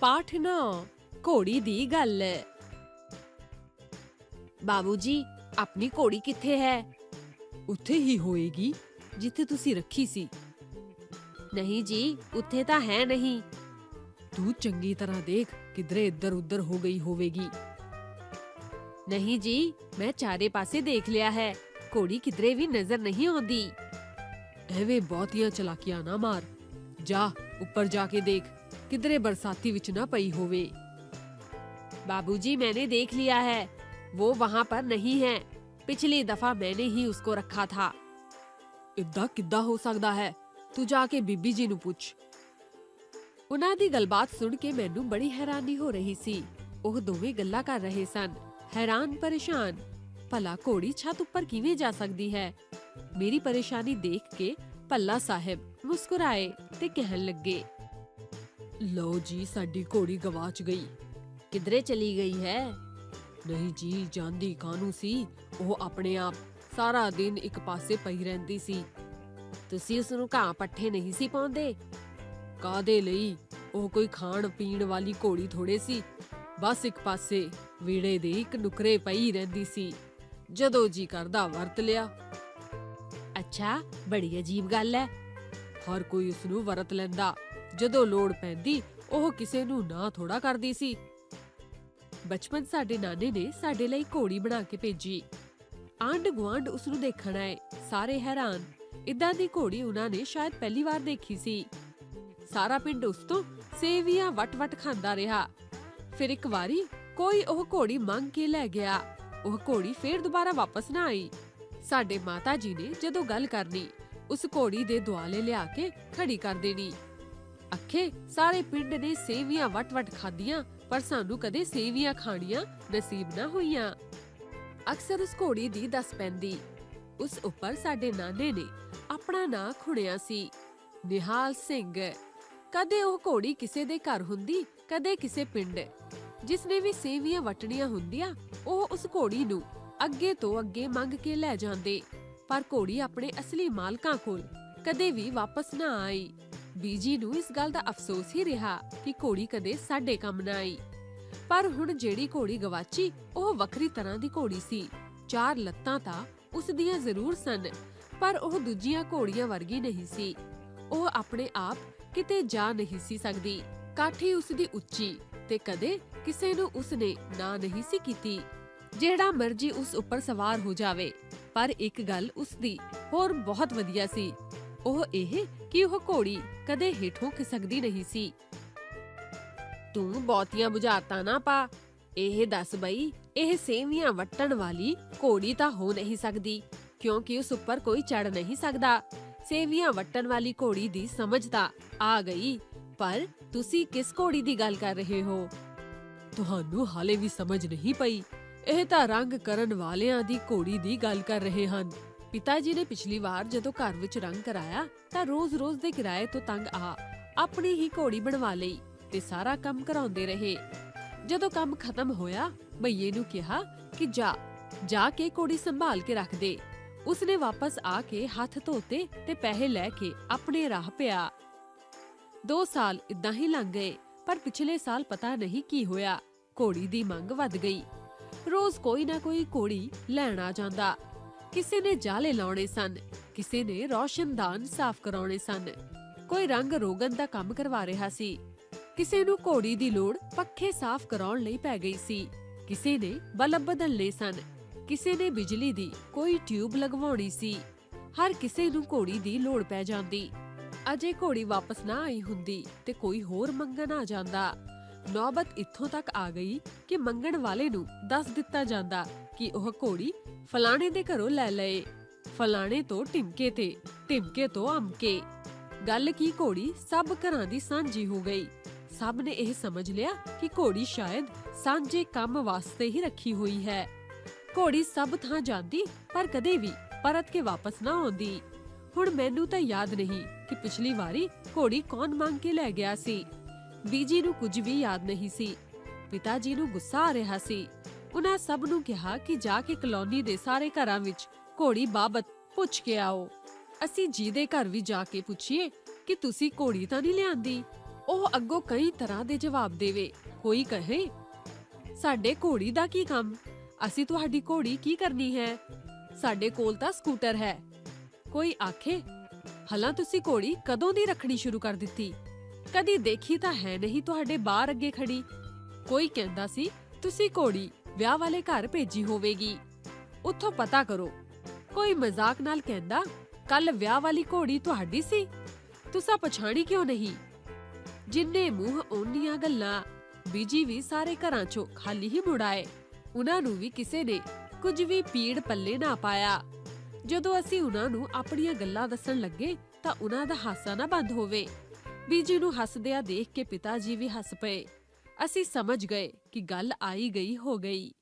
ਪਾਠ ਨਾ ਘੋੜੀ ਦੀ ਗੱਲ ਬਾਬੂਜੀ ਆਪਣੀ ਘੋੜੀ ਕਿੱਥੇ ਹੈ ਉੱਥੇ ਹੀ ਹੋਏਗੀ ਜਿੱਥੇ ਤੁਸੀਂ ਰੱਖੀ ਸੀ ਨਹੀਂ ਜੀ ਉੱਥੇ ਤਾਂ ਹੈ ਨਹੀਂ ਤੂੰ ਚੰਗੀ ਤਰ੍ਹਾਂ ਦੇਖ ਕਿਧਰੇ ਇੱਧਰ ਉੱਧਰ ਹੋ ਗਈ ਹੋਵੇਗੀ ਨਹੀਂ ਜੀ ਮੈਂ ਚਾਰੇ ਪਾਸੇ ਦੇਖ ਲਿਆ ਹੈ ਘੋੜੀ ਕਿਧਰੇ ਵੀ ਨਜ਼ਰ ਨਹੀਂ ਆਉਂਦੀ ਐਵੇਂ ਬਹੁਤੀਆਂ ਚਲਾਕੀਆਂ ਨਾ ਮਾਰ ਜਾ ਉੱਪਰ ਜਾ ਕੇ ਦੇਖ ਕਿਧਰੇ ਬਰਸਾਤੀ ਵਿੱਚ ਨਾ ਪਈ ਹੋਵੇ बाबूजी मैंने देख लिया है वो वहां पर नहीं है पिछली दफा मैंने ही उसको रखा था ਇਦਾਂ ਕਿੱਦਾਂ ਹੋ ਸਕਦਾ ਹੈ ਤੂੰ ਜਾ ਕੇ ਬੀਬੀ ਜੀ ਨੂੰ ਪੁੱਛ ਉਹਨਾਂ ਦੀ ਗੱਲਬਾਤ ਸੁਣ ਕੇ ਮੈਨੂੰ ਬੜੀ ਹੈਰਾਨੀ ਹੋ ਰਹੀ ਸੀ ਉਹ ਦੋਵੇਂ ਗੱਲਾਂ ਕਰ ਰਹੇ ਸਨ ਹੈਰਾਨ ਪਰੇਸ਼ਾਨ ਭਲਾ ਘੋੜੀ ਛੱਤ ਉੱਪਰ ਕਿਵੇਂ ਜਾ ਸਕਦੀ ਹੈ ਮੇਰੀ ਪਰੇਸ਼ਾਨੀ ਦੇਖ ਕੇ ਭੱਲਾ ਸਾਹਿਬ ਮੁਸਕਰਾਏ ਤੇ ਕਹਿਣ ਲੱਗੇ ਲਓ ਜੀ ਸਾਡੀ ਘੋੜੀ ਗਵਾਚ ਗਈ। ਕਿਧਰੇ ਚਲੀ ਗਈ ਹੈ? ਨਹੀਂ ਜੀ ਜਾਂਦੀ ਕਾਨੂੰ ਸੀ? ਉਹ ਆਪਣੇ ਆਪ ਸਾਰਾ ਦਿਨ ਇੱਕ ਪਾਸੇ ਪਈ ਰਹਿੰਦੀ ਸੀ। ਤੁਸੀਂ ਉਸ ਨੂੰ ਘਾਹ ਪੱਠੇ ਨਹੀਂ ਸੀ ਪਾਉਂਦੇ? ਕਾਦੇ ਲਈ? ਉਹ ਕੋਈ ਖਾਣ ਪੀਣ ਵਾਲੀ ਘੋੜੀ ਥੋੜੇ ਸੀ। ਬਸ ਇੱਕ ਪਾਸੇ ਵੀੜੇ ਦੇ ਇੱਕ ਨੁਕਰੇ ਪਈ ਰਹਿੰਦੀ ਸੀ। ਜਦੋਂ ਜੀ ਕਰਦਾ ਵਰਤ ਲਿਆ। ਅੱਛਾ ਬੜੀ ਅਜੀਬ ਗੱਲ ਹੈ। ਹਰ ਕੋਈ ਉਸ ਨੂੰ ਵਰਤ ਲੈਂਦਾ। ਜਦੋਂ ਲੋੜ ਪੈਂਦੀ, ਉਹ ਕਿਸੇ ਨੂੰ ਨਾ ਥੋੜਾ ਕਰਦੀ ਸੀ। ਬਚਪਨ ਸਾਡੇ ਨਾਨੇ ਨੇ ਸਾਡੇ ਲਈ ਘੋੜੀ ਬਣਾ ਕੇ ਭੇਜੀ। ਆਂਡ ਗੁਆਂਢ ਉਸ ਨੂੰ ਦੇਖਣ ਆਏ, ਸਾਰੇ ਹੈਰਾਨ। ਇਦਾਂ ਦੀ ਘੋੜੀ ਉਹਨਾਂ ਨੇ ਸ਼ਾਇਦ ਪਹਿਲੀ ਵਾਰ ਦੇਖੀ ਸੀ। ਸਾਰਾ ਪਿੰਡ ਉਸ ਤੋਂ ਸੇਵੀਆਂ ਵਟ-ਵਟ ਖਾਂਦਾ ਰਿਹਾ। ਫਿਰ ਇੱਕ ਵਾਰੀ ਕੋਈ ਉਹ ਘੋੜੀ ਮੰਗ ਕੇ ਲੈ ਗਿਆ। ਉਹ ਘੋੜੀ ਫੇਰ ਦੁਬਾਰਾ ਵਾਪਸ ਨਾ ਆਈ। ਸਾਡੇ ਮਾਤਾ ਜੀ ਨੇ ਜਦੋਂ ਗੱਲ ਕਰਨੀ, ਉਸ ਘੋੜੀ ਦੇ ਦੁਆਲੇ ਲਿਆ ਕੇ ਖੜੀ ਕਰ ਦੇਣੀ। ਅੱਖੇ ਸਾਰੇ ਪਿੰਡ ਨੇ ਸੇਵੀਆਂ ਵਟ-ਵਟ ਖਾਧੀਆਂ, ਪਰ ਸਾਨੂੰ ਕਦੇ ਸੇਵੀਆਂ ਖਾਣੀਆਂ ਨਸੀਬ ਨਾ ਹੋਈਆਂ। ਅਕਸਰ ਉਸ ਘੋੜੀ ਦੀ ਦੱਸ ਪੈਂਦੀ, ਉਸ ਉੱਪਰ ਸਾਡੇ ਨਾਨੇ ਨੇ ਆਪਣਾ ਨਾਂ ਖੁਣਿਆ ਸੀ, ਨਿਹਾਲ ਸਿੰਘ। ਕਦੇ ਉਹ ਘੋੜੀ ਕਿਸੇ ਦੇ ਘਰ ਹੁੰਦੀ, ਕਦੇ ਕਿਸੇ ਪਿੰਡ। ਜਿਸ ਨੇ ਵੀ ਸੇਵੀਆਂ ਵਟਣੀਆਂ ਹੁੰਦੀਆਂ, ਉਹ ਉਸ ਘੋੜੀ ਨੂੰ ਅੱਗੇ ਤੋਂ ਅੱਗੇ ਮੰਗ ਕੇ ਲੈ ਜਾਂਦੇ। ਪਰ ਘੋੜੀ ਆਪਣੇ ਅਸਲੀ ਮਾਲਕਾਂ ਕੋਲ ਕਦੇ ਵੀ ਵਾਪਸ ਨਾ ਆਈ। ਬੀਜੀ ਨੂੰ ਇਸ ਗੱਲ ਦਾ ਅਫਸੋਸ ਹੀ ਰਿਹਾ ਕਿ ਘੋੜੀ ਕਦੇ ਸਾਡੇ ਕੰਮ ਨਾ ਆਈ। ਪਰ ਹੁਣ ਜਿਹੜੀ ਘੋੜੀ ਗਵਾਚੀ, ਉਹ ਵੱਖਰੀ ਤਰ੍ਹਾਂ ਦੀ ਘੋੜੀ ਸੀ। ਚਾਰ ਲੱਤਾਂ ਤਾਂ ਉਸ ਦੀਆਂ ਜ਼ਰੂਰ ਸਨ, ਪਰ ਉਹ ਦੂਜੀਆਂ ਘੋੜੀਆਂ ਵਰਗੀ ਨਹੀਂ ਸੀ। ਉਹ ਆਪਣੇ ਆਪ ਕਿਤੇ ਜਾ ਨਹੀਂ ਸੀ ਸਕਦੀ। ਕਾਠੀ ਉਸ ਦੀ ਉੱਚੀ ਤੇ ਕਦੇ ਕਿਸੇ ਨੂੰ ਉਸ ਨੇ ਨਾ ਨਹੀਂ ਸੀ ਕੀਤੀ। ਜਿਹੜਾ ਮਰਜ਼ੀ ਉਸ ਉੱਪਰ ਸਵਾਰ ਹੋ ਜਾਵੇ, ਪਰ ਇੱਕ ਗੱਲ ਉਸ ਦੀ ਹੋਰ ਬਹੁਤ ਵਧੀਆ ਸੀ। ਉਹ ਇਹ ਕਿ ਉਹ ਘੋੜੀ ਕਦੇ ਹੇਠੋਂ ਖਿਸਕਦੀ ਨਹੀਂ ਸੀ। ਤੂੰ ਬਹੁਤੀਆਂ ਬੁਝਾਰਤਾਂ ਨਾ ਪਾ। ਇਹ ਦੱਸ ਬਈ, ਇਹ ਸੇਵੀਆਂ ਵਟਣ ਵਾਲੀ ਘੋੜੀ ਤਾਂ ਹੋ ਨਹੀਂ ਸਕਦੀ, ਕਿਉਂਕਿ ਉਸ ਉੱਪਰ ਕੋਈ ਚੜ ਨਹੀਂ ਸਕਦਾ। ਸੇਵੀਆਂ ਵਟਣ ਵਾਲੀ ਘੋੜੀ ਦੀ ਸਮਝ ਤਾਂ ਆ ਗਈ, ਪਰ ਤੁਸੀਂ ਕਿਸ ਘੋੜੀ ਦੀ ਗੱਲ ਕਰ ਰਹੇ ਹੋ? ਤੁਹਾਨੂੰ ਹਾਲੇ ਵੀ ਸਮਝ ਨਹੀਂ ਪਈ। ਇਹ ਤਾਂ ਰੰਗ ਕਰਨ ਵਾਲਿਆਂ ਦੀ ਘੋੜੀ ਦੀ ਗੱਲ ਕਰ ਰਹੇ ਹਨ। ਪਿਤਾ ਜੀ ਨੇ ਪਿਛਲੀ ਵਾਰ ਜਦੋਂ ਘਰ ਵਿੱਚ ਰੰਗ ਕਰਾਇਆ ਤਾਂ ਰੋਜ਼-ਰੋਜ਼ ਦੇ ਕਿਰਾਏ ਤੋਂ ਤੰਗ ਆ, ਆਪਣੀ ਹੀ ਘੋੜੀ ਬਣਵਾ ਲਈ ਤੇ ਸਾਰਾ ਕੰਮ ਕਰਾਉਂਦੇ ਰਹੇ। ਜਦੋਂ ਕੰਮ ਖਤਮ ਹੋਇਆ ਭਈਏ ਨੂੰ ਕਿਹਾ ਕਿ ਜਾ ਜਾ ਕੇ ਘੋੜੀ ਸੰਭਾਲ ਕੇ ਰੱਖ ਦੇ। ਉਸਨੇ ਵਾਪਸ ਆ ਕੇ ਹੱਥ ਧੋਤੇ ਤੇ ਪੈਸੇ ਲੈ ਕੇ ਆਪਣੇ ਰਾਹ ਪਿਆ। 2 ਸਾਲ ਇਦਾਂ ਹੀ ਲੰਘ ਗਏ, ਪਰ ਪਿਛਲੇ ਸਾਲ ਪਤਾ ਨਹੀਂ ਕੀ ਹੋਇਆ। ਘੋੜੀ ਦੀ ਮੰਗ ਵੱਧ ਗਈ। ਰੋਜ਼ ਕੋਈ ਨਾ ਕੋਈ ਘੋੜੀ ਲੈਣ ਆ ਜਾਂਦਾ। ਕਿਸੇ ਨੇ ਜਾਲੇ ਲਾਉਣੇ ਸਨ, ਕਿਸੇ ਨੇ ਰੌਸ਼ਨਦਾਨ ਸਾਫ਼ ਕਰਾਉਣੇ ਸਨ। ਕੋਈ ਰੰਗ ਰੋਗਨ ਦਾ ਕੰਮ ਕਰਵਾ ਰਿਹਾ ਸੀ। ਕਿਸੇ ਨੂੰ ਘੋੜੀ ਦੀ ਲੋੜ ਪੱਖੇ ਸਾਫ਼ ਕਰਾਉਣ ਲਈ ਪੈ ਗਈ ਸੀ। ਕਿਸੇ ਨੇ ਬਲਬ ਬਦਲਨੇ ਸਨ। ਕਿਸੇ ਨੇ ਬਿਜਲੀ ਦੀ ਕੋਈ ਟਿਊਬ ਲਗਵਾਉਣੀ ਸੀ। ਹਰ ਕਿਸੇ ਨੂੰ ਘੋੜੀ ਦੀ ਲੋੜ ਪੈ ਜਾਂਦੀ। ਅਜੇ ਘੋੜੀ ਵਾਪਸ ਨਾ ਆਈ ਹੁੰਦੀ ਤੇ ਕੋਈ ਹੋਰ ਮੰਗਣ ਆ ਜਾਂਦਾ। ਨੌਬਤ ਇੱਥੋਂ ਤੱਕ ਆ ਗਈ ਕਿ ਮੰਗਣ ਵਾਲੇ ਨੂੰ ਦੱਸ ਦਿੱਤਾ ਜਾਂਦਾ ਕਿ ਉਹ ਘੋੜੀ ਫਲਾਣੇ ਦੇ ਘਰੋਂ ਲੈ ਲਏ। ਫਲਾਣੇ ਤੋਂ ਟਿਮਕੇ ਤੇ, ਟਿਮਕੇ ਤੋਂ ਅਮਕੇ ਗੱਲ ਕੀ ਘੋੜੀ ਸਭ ਘਰਾਂ ਦੀ ਸਾਂਝੀ ਹੋ ਗਈ। ਸਭ ਨੇ ਇਹ ਸਮਝ ਲਿਆ ਕਿ ਘੋੜੀ ਸ਼ਾਇਦ ਸਾਂਝੇ ਕੰਮ ਵਾਸਤੇ ਹੀ ਰੱਖੀ ਹੋਈ ਹੈ। ਘੋੜੀ ਸਭ ਥਾਂ ਜਾਂਦੀ ਪਰ ਕਦੇ ਵੀ ਪਰਤ ਕੇ ਵਾਪਸ ਨਾ ਆਉਂਦੀ। ਹੁਣ ਮੈਨੂੰ ਤਾਂ ਯਾਦ ਨਹੀਂ ਕਿ ਪਿਛਲੀ ਵਾਰੀ ਘੋੜੀ ਕੌਣ ਮੰਗ ਕੇ ਲੈ ਗਿਆ ਸੀ। ਬੀਜੀ ਨੂੰ ਕੁਝ ਵੀ ਯਾਦ ਨਹੀਂ ਸੀ। ਪਿਤਾ ਜੀ ਨੂੰ ਗੁੱਸਾ ਆ ਰਿਹਾ ਸੀ। ਉਹਨਾਂ ਸਭ ਨੂੰ ਕਿਹਾ ਕਿ ਜਾ ਕੇ ਕਲੋਨੀ ਦੇ ਸਾਰੇ ਘਰਾਂ ਵਿੱਚ ਘੋੜੀ ਬਾਬਤ ਪੁੱਛ ਕੇ ਆਓ। ਅਸੀਂ ਜੀ ਦੇ ਘਰ ਵੀ ਜਾ ਕੇ ਪੁੱਛੀਏ ਕਿ ਤੁਸੀਂ ਘੋੜੀ ਤਾਂ ਨਹੀਂ ਲਿਆਂਦੀ? ਉਹ ਅੱਗੋਂ ਕਈ ਤਰ੍ਹਾਂ ਦੇ ਜਵਾਬ ਦੇਵੇ। ਕੋਈ ਕਹੇ, ਸਾਡੇ ਘੋੜੀ ਦਾ ਕੀ ਕੰਮ? ਅਸੀਂ ਤੁਹਾਡੀ ਘੋੜੀ ਕੀ ਕਰਨੀ ਹੈ? ਸਾਡੇ ਕੋਲ ਤਾਂ ਸਕੂਟਰ ਹੈ। ਕੋਈ ਆਖੇ, ਹਲਾਂ ਤੁਸੀਂ ਘੋੜੀ ਕਦੋਂ ਦੀ ਰੱਖਣੀ ਸ਼ੁਰੂ ਕਰ ਦਿੱਤੀ? ਕਦੀ ਦੇਖੀ ਤਾਂ ਹੈ ਨਹੀਂ ਤੁਹਾਡੇ ਬਾਹਰ ਅੱਗੇ ਖੜੀ। ਕੋਈ ਕਹਿੰਦਾ ਸੀ, ਤੁਸੀਂ ਘੋੜੀ ਵਿਆਹ ਵਾਲੇ ਘਰ ਭੇਜੀ ਹੋਵੇਗੀ। ਉੱਥੋਂ ਪਤਾ ਕਰੋ। ਕੋਈ ਮਜ਼ਾਕ ਨਾਲ ਕਹਿੰਦਾ ਕੱਲ ਵਿਆਹ ਵਾਲੀ ਘੋੜੀ ਤੁਹਾਡੀ ਸੀ। ਤੁਸੀਂ ਪਛਾਣੀ ਕਿਉਂ ਨਹੀਂ? ਜਿੰਨੇ ਮੂੰਹ ਓਨੀਆਂ ਗੱਲਾਂ, ਬੀਜੀ ਵੀ ਸਾਰੇ ਘਰਾਂ ਚੋਂ ਖਾਲੀ ਹੀ ਮੁੜਾਏ ਉਹਨਾਂ ਨੂੰ ਵੀ ਕਿਸੇ ਨੇ ਕੁਝ ਵੀ ਪੀੜ ਪੱਲੇ ਨਾ ਪਾਇਆ। ਜਦੋਂ ਅਸੀਂ ਉਹਨਾਂ ਨੂੰ ਆਪਣੀਆਂ ਗੱਲਾਂ ਦੱਸਣ ਲੱਗੇ, ਤਾਂ ਉਹਨਾਂ ਦਾ ਹਾਸਾ ਨਾ ਬੰਦ ਹੋਵੇ। ਬੀਜੀ ਨੂੰ ਹੱਸਦਿਆਂ ਦੇਖ ਕੇ ਪਿਤਾ ਜੀ ਵੀ ਹੱਸ ਪਏ। ਅਸੀਂ ਸਮਝ ਗਏ ਕਿ ਗੱਲ ਆਈ ਗਈ ਹੋ ਗਈ।